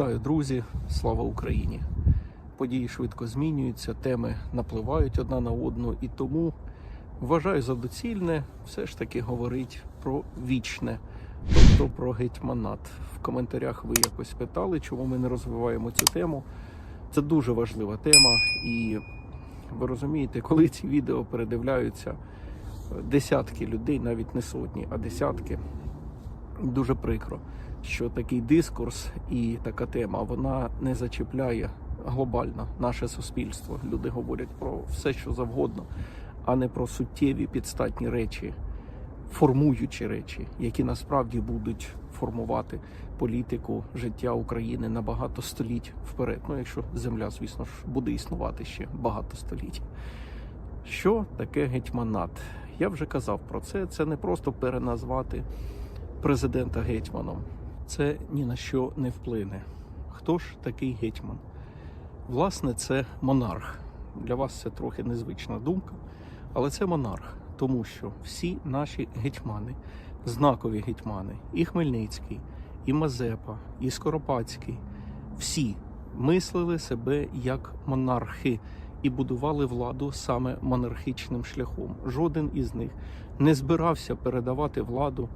Вітаю, друзі! Слава Україні! Події швидко змінюються, теми напливають одна на одну, і тому вважаю за доцільне все ж таки говорити про вічне, тобто про гетьманат. В коментарях ви якось питали, чому ми не розвиваємо цю тему. Це дуже важлива тема, і ви розумієте, коли ці відео передивляються десятки людей, навіть не сотні, а десятки. Дуже прикро, що такий дискурс і така тема вона не зачіпляє глобально наше суспільство. Люди говорять про все, що завгодно, а не про суттєві підстатні речі, формуючі речі, які насправді будуть формувати політику життя України на багато століть вперед. Ну, якщо земля, звісно ж, буде існувати ще багато століть. Що таке гетьманат? Я вже казав про це. Це не просто переназвати президента гетьманом. Це ні на що не вплине. Хто ж такий гетьман? Власне, це монарх. Для вас це трохи незвична думка, але це монарх, тому що всі наші гетьмани, знакові гетьмани, і Хмельницький, і Мазепа, і Скоропадський, всі мислили себе як монархи і будували владу саме монархічним шляхом. Жоден із них не збирався передавати владу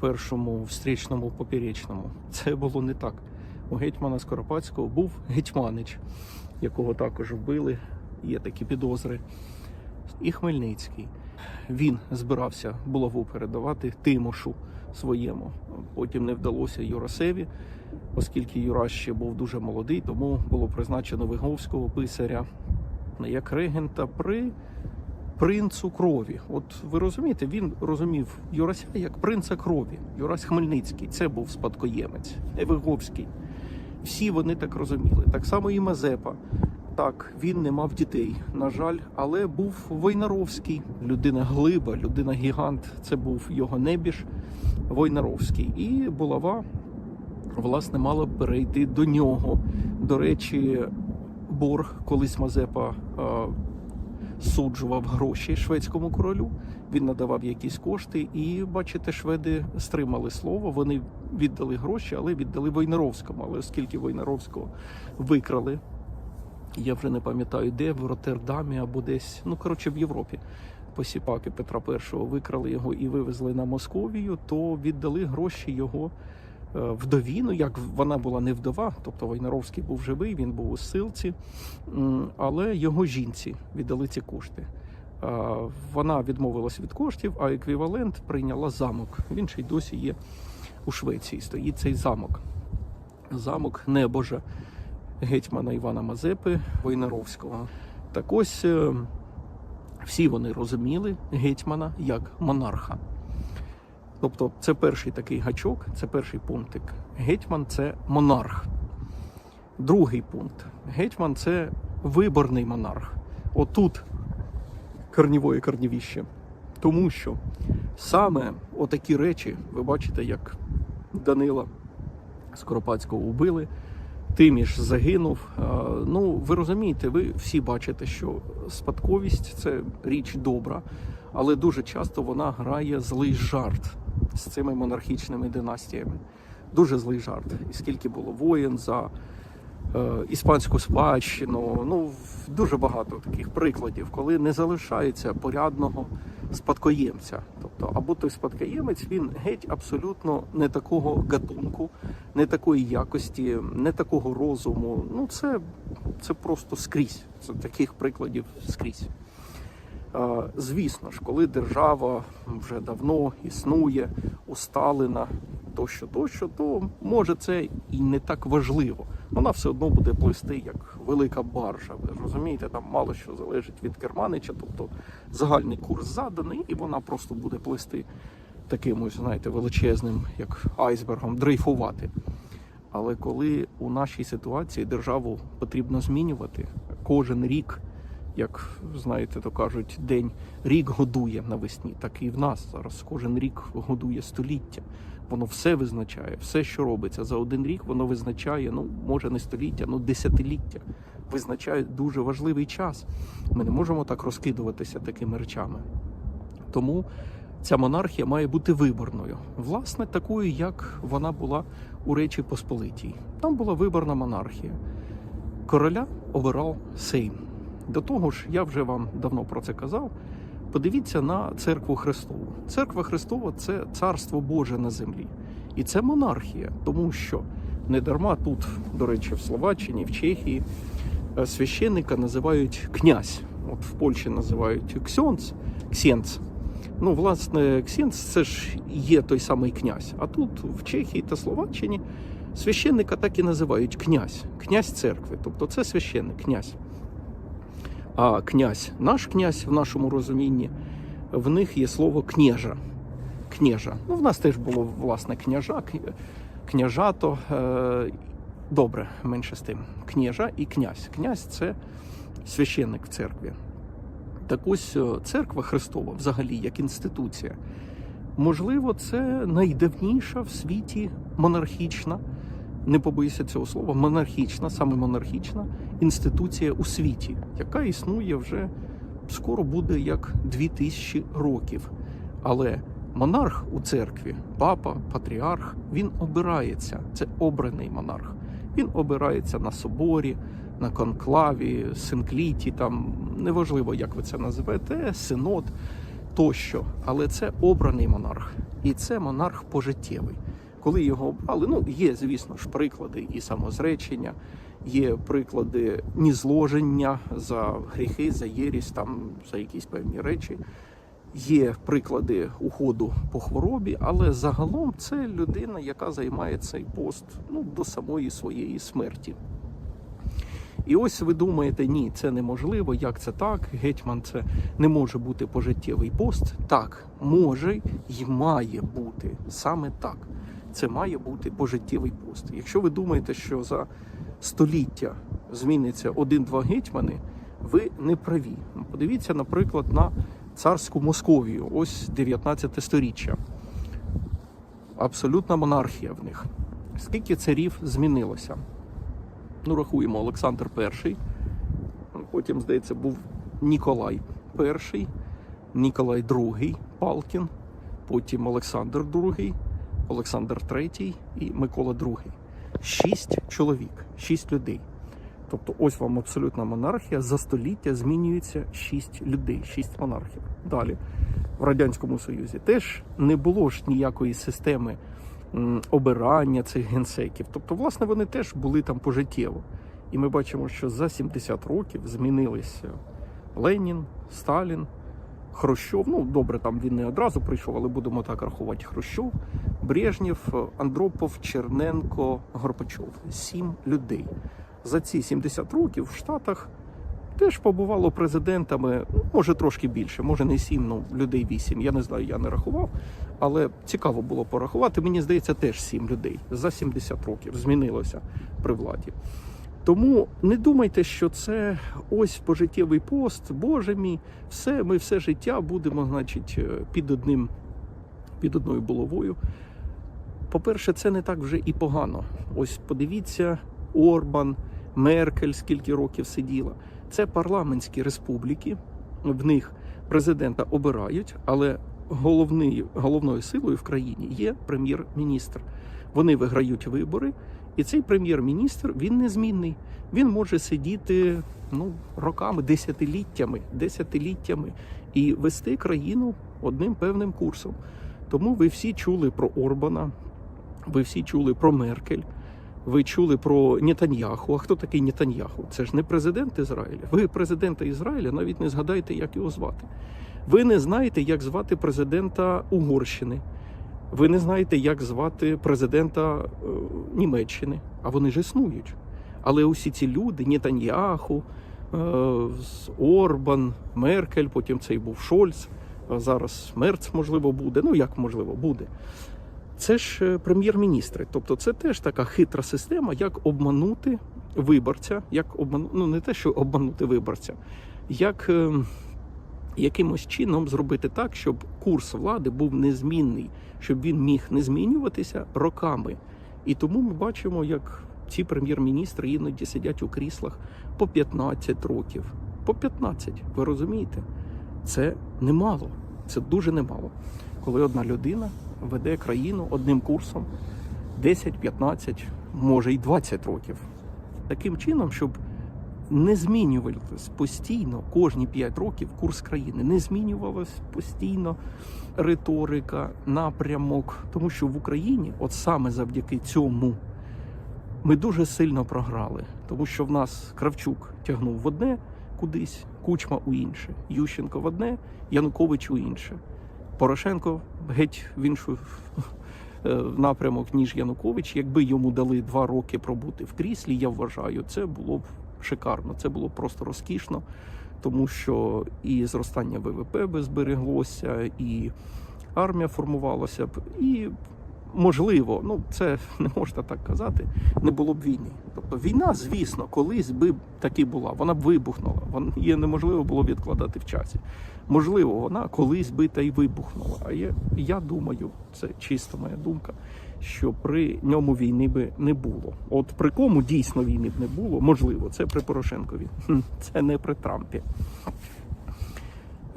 першому встрічному поперечному. Це було не так. У гетьмана Скоропадського був гетьманич, якого також вбили. Є такі підозри. І Хмельницький. Він збирався булаву передавати Тимошу своєму. Потім не вдалося Юрасеві, оскільки Юрас ще був дуже молодий, тому було призначено Виговського писаря як регента при принцу крові. От ви розумієте, він розумів Юрася як принца крові. Юрась Хмельницький це був спадкоємець, не Виговський. Всі вони так розуміли. Так само і Мазепа. Так, він не мав дітей, на жаль, але був Войнаровський, людина глиба, людина гігант. Це був його небіж Войнаровський. І булава, власне, мала перейти до нього. До речі, борг колись Мазепа суджував гроші шведському королю. Він надавав якісь кошти, і бачите, шведи стримали слово. Вони віддали гроші, але віддали Войнаровському. Але оскільки Войнаровського викрали, я вже не пам'ятаю, де в Роттердамі або десь, ну коротше, в Європі. Посіпаки Петра І викрали його і вивезли на Московію, то віддали гроші його вдові. Ну як вона була не вдова, тобто Войнаровський був живий, він був у силці, але його жінці віддали ці кошти. Е, Вона відмовилась від коштів, а еквівалент прийняла замок. Він ще й досі є у Швеції. Стоїть цей замок. Замок небожа гетьмана Івана Мазепи Войнаровського. Так ось е, всі вони розуміли гетьмана як монарха. Тобто, це перший такий гачок, це перший пунктик. Гетьман це монарх. Другий пункт. Гетьман це виборний монарх. Отут корнівої корнівіще. Тому що саме отакі речі, ви бачите, як Данила Скоропадського убили, Тиміш загинув. Ну, ви розумієте, ви всі бачите, що спадковість це річ добра, але дуже часто вона грає злий жарт з цими монархічними династіями. Дуже злий жарт. І скільки було воєн за е, іспанську спадщину. Ну, дуже багато таких прикладів, коли не залишається порядного спадкоємця. Тобто, або той спадкоємець він геть абсолютно не такого гатунку, не такої якості, не такого розуму. Ну, це, це просто скрізь. Це таких прикладів скрізь. Звісно ж, коли держава вже давно існує, усталена, тощо, тощо, то може це і не так важливо. Вона все одно буде плисти як велика баржа. Ви розумієте, там мало що залежить від керманича, тобто загальний курс заданий, і вона просто буде плисти таким ось, знаєте, величезним, як айсбергом, дрейфувати. Але коли у нашій ситуації державу потрібно змінювати кожен рік, як знаєте, то кажуть, день рік годує навесні, так і в нас зараз кожен рік годує століття. Воно все визначає, все, що робиться за один рік, воно визначає, ну може не століття, ну десятиліття. Визначає дуже важливий час. Ми не можемо так розкидуватися такими речами. Тому ця монархія має бути виборною, власне, такою, як вона була у Речі Посполитій. Там була виборна монархія. Короля обирав Сейм. До того ж, я вже вам давно про це казав. Подивіться на церкву Христову. Церква Христова це царство Боже на землі. І це монархія, тому що не дарма тут, до речі, в Словаччині, в Чехії е, священника називають князь. От в Польщі називають ксьонц, ксенц. Ну, власне, ксенц це ж є той самий князь. А тут, в Чехії та Словаччині, священника так і називають князь, князь церкви. Тобто це священник, князь. А князь, наш князь в нашому розумінні, в них є слово княжа. Княжа. Ну, в нас теж було власне княжа, княжато. Е, добре, менше з тим. Княжа і князь. Князь це священник в церкві. Так ось е, церква Христова, взагалі, як інституція, можливо, це найдавніша в світі монархічна, не побоюся цього слова, монархічна, саме монархічна інституція у світі, яка існує вже скоро буде як 2000 років. Але монарх у церкві, папа, патріарх, він обирається. Це обраний монарх. Він обирається на соборі, на конклаві, синкліті, там неважливо, як ви це називаєте, синод тощо. Але це обраний монарх, і це монарх пожиттєвий. Коли його обрали, ну є, звісно ж, приклади і самозречення, є приклади нізложення за гріхи, за єрість, там за якісь певні речі. Є приклади уходу по хворобі, але загалом це людина, яка займає цей пост ну, до самої своєї смерті. І ось ви думаєте, ні, це неможливо, як це так? Гетьман це не може бути пожиттєвий пост. Так, може і має бути саме так. Це має бути пожиттєвий пост. Якщо ви думаєте, що за століття зміниться один-два гетьмани, ви не праві. Подивіться, наприклад, на царську Московію, ось 19 сторіччя. Абсолютна монархія в них. Скільки царів змінилося? Ну, рахуємо Олександр І, потім, здається, був Ніколай І, Ніколай II, Палкін, потім Олександр II, Олександр III і Микола II. Шість чоловік, шість людей. Тобто, ось вам абсолютна монархія. За століття змінюється шість людей, шість монархів. Далі в Радянському Союзі теж не було ж ніякої системи обирання цих генсеків. Тобто, власне, вони теж були там пожиттєво. І ми бачимо, що за 70 років змінилися Ленін, Сталін, Хрущов. Ну, добре, там він не одразу прийшов, але будемо так рахувати. Хрущов, Брежнєв, Андропов, Черненко, Горбачов. Сім людей. За ці 70 років в Штатах теж побувало президентами, ну, може трошки більше, може не сім, ну людей вісім. Я не знаю, я не рахував, але цікаво було порахувати. Мені здається, теж сім людей за 70 років змінилося при владі. Тому не думайте, що це ось пожиттєвий пост, Боже мій, все, ми все життя будемо, значить, е, під одним, під одною булавою. По-перше, це не так вже і погано. Ось подивіться, Орбан, Меркель, скільки років сиділа. Це парламентські республіки, в них президента обирають, але головною, головною силою в країні є прем'єр-міністр. Вони виграють вибори, і цей прем'єр-міністр він незмінний. Він може сидіти ну, роками, десятиліттями, десятиліттями і вести країну одним певним курсом. Тому ви всі чули про Орбана, ви всі чули про Меркель. Ви чули про Нетаньяху. А хто такий Нетаньяху? Це ж не президент Ізраїля. Ви президента Ізраїля навіть не згадаєте, як його звати. Ви не знаєте, як звати президента Угорщини. Ви не знаєте, як звати президента е, Німеччини. А вони ж існують. Але усі ці люди, Нетаньяху, е, Орбан, Меркель, потім цей був Шольц, а зараз Мерц, можливо, буде. Ну як можливо, буде. Це ж е, прем'єр-міністри. Тобто це теж така хитра система, як обманути виборця, як обману... ну не те, що обманути виборця, як е, якимось чином зробити так, щоб курс влади був незмінний, щоб він міг не змінюватися роками. І тому ми бачимо, як ці прем'єр-міністри іноді сидять у кріслах по 15 років. По 15, ви розумієте? Це немало, це дуже немало. коли одна людина веде країну одним курсом 10, 15, може й 20 років. Таким чином, щоб не змінювалось постійно кожні 5 років курс країни, не змінювалась постійно риторика, напрямок. Тому що в Україні, от саме завдяки цьому, ми дуже сильно програли, тому що в нас Кравчук тягнув в одне кудись, Кучма у інше, Ющенко в одне, Янукович у інше. Порошенко геть в іншу е, напрямок, ніж Янукович. Якби йому дали два роки пробути в кріслі, я вважаю, це було б шикарно, це було б просто розкішно, тому що і зростання ВВП би збереглося, і армія формувалася б, і можливо, ну це не можна так казати, не було б війни. Тобто війна, звісно, колись би таки була, вона б вибухнула. Її неможливо було відкладати в часі. Можливо, вона колись би та й вибухнула. А я, я думаю, це чисто моя думка, що при ньому війни би не було. От при кому дійсно війни б не було, можливо, це при Порошенкові. Це не при Трампі.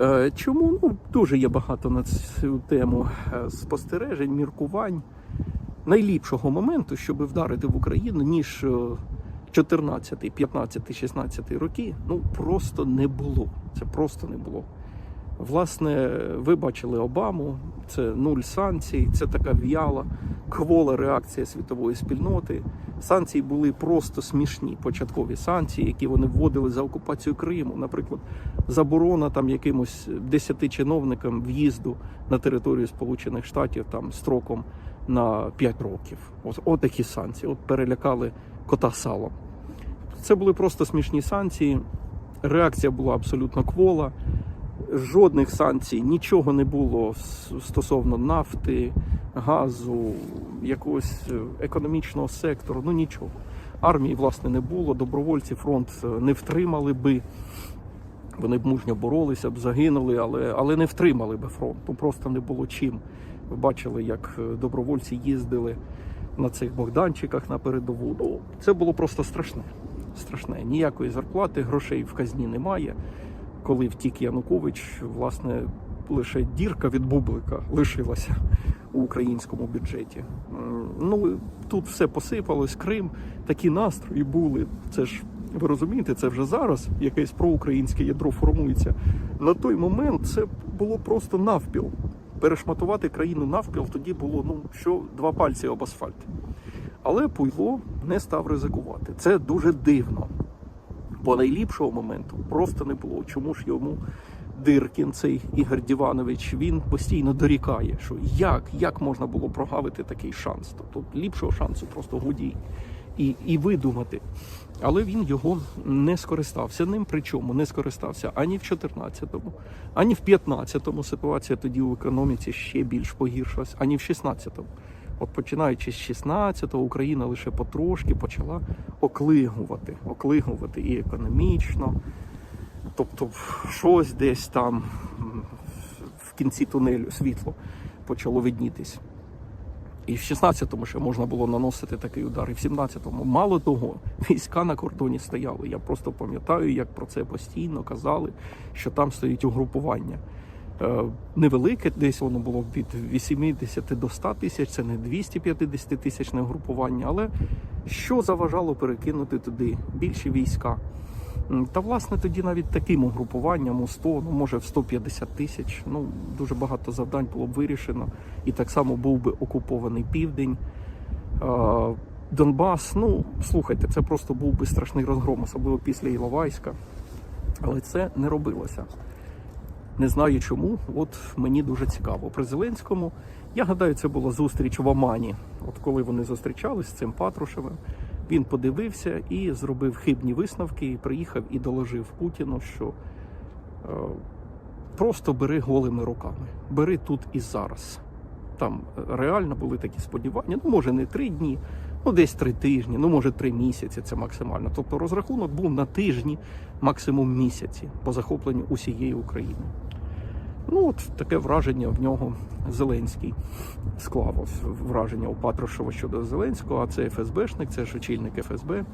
Е, Чому ну дуже є багато на цю тему е, спостережень, міркувань найліпшого моменту, щоб вдарити в Україну, ніж е, 14, 15, 16 роки, ну просто не було. Це просто не було. Власне, ви бачили Обаму, це нуль санкцій, це така в'яла, квола реакція світової спільноти. Санкції були просто смішні. Початкові санкції, які вони вводили за окупацію Криму. Наприклад, заборона там якимось десяти чиновникам в'їзду на територію Сполучених Штатів там строком на 5 років. От, от такі санкції. От перелякали кота салом. Це були просто смішні санкції. Реакція була абсолютно квола. Жодних санкцій, нічого не було стосовно нафти, газу, якогось е, економічного сектору. Ну нічого. Армії, власне, не було. Добровольці фронт е, не втримали би. Вони б мужньо боролися б, загинули, але, але не втримали би фронт. Ну просто не було чим. Ви бачили, як е, добровольці їздили на цих Богданчиках на передову. Ну, це було просто страшне. Страшне. Ніякої зарплати, грошей в казні немає. Коли втік Янукович, власне, лише дірка від бублика лишилася у українському бюджеті. Ну тут все посипалось, Крим, такі настрої були. Це ж ви розумієте, це вже зараз якесь проукраїнське ядро формується. На той момент це було просто навпіл. Перешматувати країну навпіл тоді було ну що два пальці об асфальт. Але Пуйло не став ризикувати. Це дуже дивно. Бо найліпшого моменту просто не було. Чому ж йому Диркін, цей Ігор Діванович, він постійно дорікає, що як, як можна було прогавити такий шанс? Тобто ліпшого шансу просто годі і, і видумати. Але він його не скористався ним. Причому не скористався ані в 14-му, ані в 15-му. Ситуація тоді в економіці ще більш погіршилась, ані в 16-му. От починаючи з 16-го, Україна лише потрошки почала оклигувати, оклигувати і економічно. Тобто, щось десь там в кінці тунелю світло почало виднітись. І в 16-му ще можна було наносити такий удар, і в 17-му. Мало того, війська на кордоні стояли. Я просто пам'ятаю, як про це постійно казали, що там стоїть угрупування. Е, Невелике, десь воно було від 80 до 100 тисяч, це не 250 тисячне угрупування, але що заважало перекинути туди більші війська? Та власне тоді навіть таким угрупуванням у 100, ну може в 150 тисяч, ну дуже багато завдань було б вирішено. І так само був би окупований південь. Е, Донбас, ну слухайте, це просто був би страшний розгром, особливо після Іловайська. Але це не робилося. Не знаю чому. От мені дуже цікаво. При Зеленському, я гадаю, це була зустріч в Омані. От коли вони зустрічались з цим Патрушевим, він подивився і зробив хибні висновки, і приїхав і доложив Путіну, що е, просто бери голими руками, бери тут і зараз. Там е, реально були такі сподівання. Ну, може, не три дні, ну десь три тижні, ну може три місяці. Це максимально. Тобто розрахунок був на тижні, максимум місяці по захопленню усієї України. Ну, от таке враження в нього Зеленський склав враження у Патрушева щодо Зеленського, а це ФСБшник, це ж очільник ФСБ.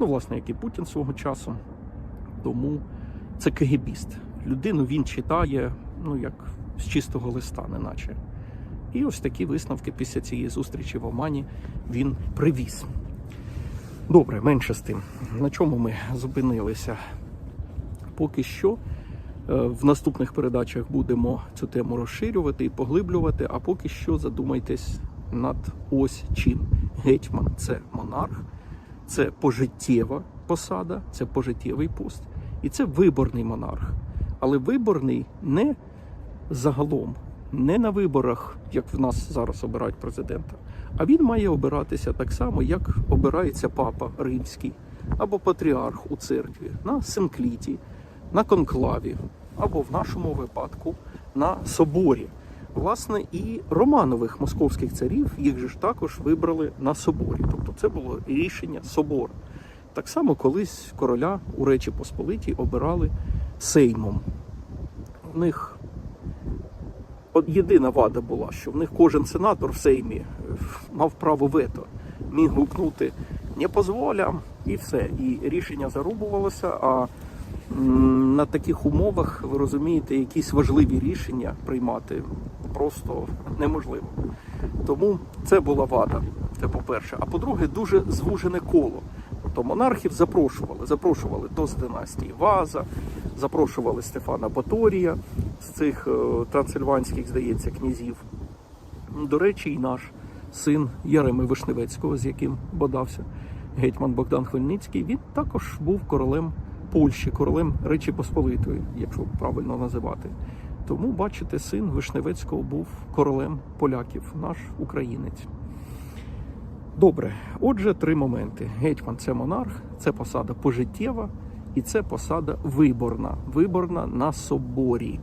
Ну, власне, як і Путін свого часу. Тому це КГБіст. Людину він читає ну як з чистого листа, неначе. І ось такі висновки після цієї зустрічі в Омані він привіз. Добре, менше з тим. На чому ми зупинилися? Поки що в наступних передачах будемо цю тему розширювати і поглиблювати, а поки що задумайтесь над ось чим. Гетьман це монарх, це пожиттєва посада, це пожиттєвий пост, і це виборний монарх. Але виборний не загалом, не на виборах, як в нас зараз обирають президента, а він має обиратися так само, як обирається папа римський або патріарх у церкві на синкліті, на конклаві, або в нашому випадку на соборі. Власне, і Романових московських царів їх же ж також вибрали на соборі. Тобто це було рішення собору. Так само колись короля у Речі Посполитій обирали сеймом. У них єдина вада була, що в них кожен сенатор в сеймі е, мав право вето, міг гукнути не позволям і все. І рішення зарубувалося. А на таких умовах, ви розумієте, якісь важливі рішення приймати просто неможливо. Тому це була вада. Це по-перше. А по-друге, дуже звужене коло. Тобто монархів запрошували. Запрошували то з династії Ваза, запрошували Стефана Баторія з цих е, трансильванських, здається, князів. До речі, і наш син Яреми Вишневецького, з яким бодався гетьман Богдан Хмельницький, він також був королем Польщі, королем Речі Посполитої, якщо правильно називати. Тому, бачите, син Вишневецького був королем поляків, наш українець. Добре, отже, три моменти: гетьман це монарх, це посада пожиттєва і це посада виборна. Виборна на соборі.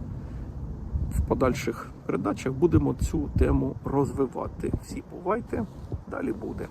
В подальших передачах будемо цю тему розвивати. Всі бувайте, далі буде.